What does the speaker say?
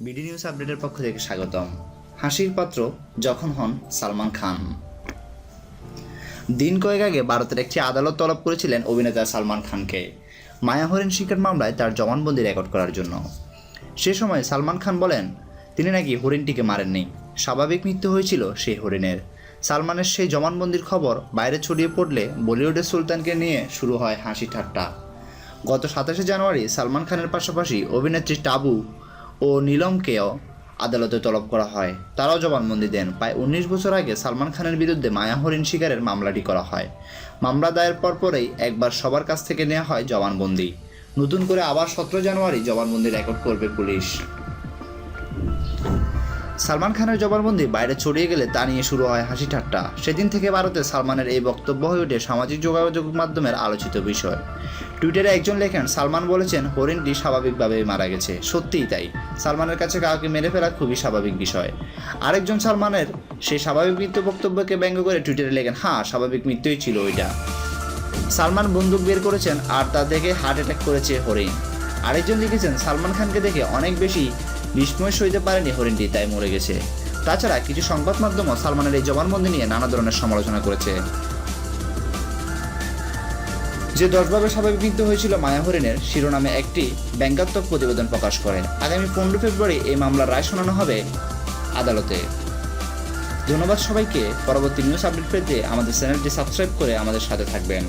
BD news আপডেটের পক্ষ থেকে স্বাগতম। হাসির পাত্র যখন হন সালমান খান। দিন কয়েক আগে ভারতের একটি আদালত তলব করেছিলেন অভিনেতা সালমান খানকে। মায়া মায়াহরিণ শিকার মামলায় তার জবানবন্দি রেকর্ড করার জন্য। সে সময় সালমান খান বলেন, তিনি নাকি হরিণটিকে মারেননি। স্বাভাবিক মৃত্যু হয়েছিল সেই হরিণের। সালমানের সেই জবানবন্দির খবর বাইরে ছড়িয়ে পড়লে বলিউডের সুলতানকে নিয়ে শুরু হয় হাসি ঠাট্টা। গত সাতাশে জানুয়ারি সালমান খানের পাশাপাশি অভিনেত্রী টাবু ও নীলমকেও আদালতে তলব করা হয়। তারাও জবানবন্দি দেন। প্রায় উনিশ বছর আগে সালমান খানের বিরুদ্ধে মায়া হরিণ শিকারের মামলাটি করা হয়। মামলা দায়ের পরপরেই একবার সবার কাছ থেকে নেওয়া হয় জবানবন্দি। নতুন করে আবার সতেরো জানুয়ারি জবানবন্দি রেকর্ড করবে পুলিশ। সালমান খানের জবানবন্দি বাইরে ছড়িয়ে গেলে তা নিয়ে শুরু হয় হাসি ঠাট্টা। সেদিন থেকে ভারতে সালমানের এই বক্তব্য হয়ে ওঠে সামাজিক যোগাযোগ মাধ্যমের আলোচিত বিষয়। টুইটারে একজন লেখেন, সালমান বলেছেন, হরিণটি স্বাভাবিকভাবেই মারা গেছে। সত্যিই তাই। সালমানের কাছে কাউকে মেরে ফেলা খুবই স্বাভাবিক বিষয়। আরেকজন সালমানের সেই স্বাভাবিক মৃত্যু বক্তব্যকে ব্যঙ্গ করে টুইটারে লেখেন হ্যাঁ স্বাভাবিক মৃত্যুই ছিল ওইটা। সালমান বন্দুক বের করেছেন আর তা দেখে হার্ট অ্যাটাক করেছে হরিণ। আরেকজন লিখেছেন, সালমান খানকে দেখে অনেক বেশি বিস্ময় সইতে পারেনি হরিণটি, তাই মরে গেছে। তাছাড়া কিছু সংবাদ মাধ্যমও সালমানের এই জবানবন্দি নিয়ে নানা ধরনের সমালোচনা করেছে। যে দশভাবে স্বাভাবিক মৃত্যু হয়েছিল মায়া হরিণের, শিরোনামে একটি ব্যঙ্গাত্মক প্রতিবেদন প্রকাশ করে আগামী পনেরো ফেব্রুয়ারি এই মামলার রায় শোনানো হবে আদালতে। ধন্যবাদ সবাইকে। পরবর্তী নিউজ আপডেট পেতে আমাদের চ্যানেলটি সাবস্ক্রাইব করে আমাদের সাথে থাকবেন।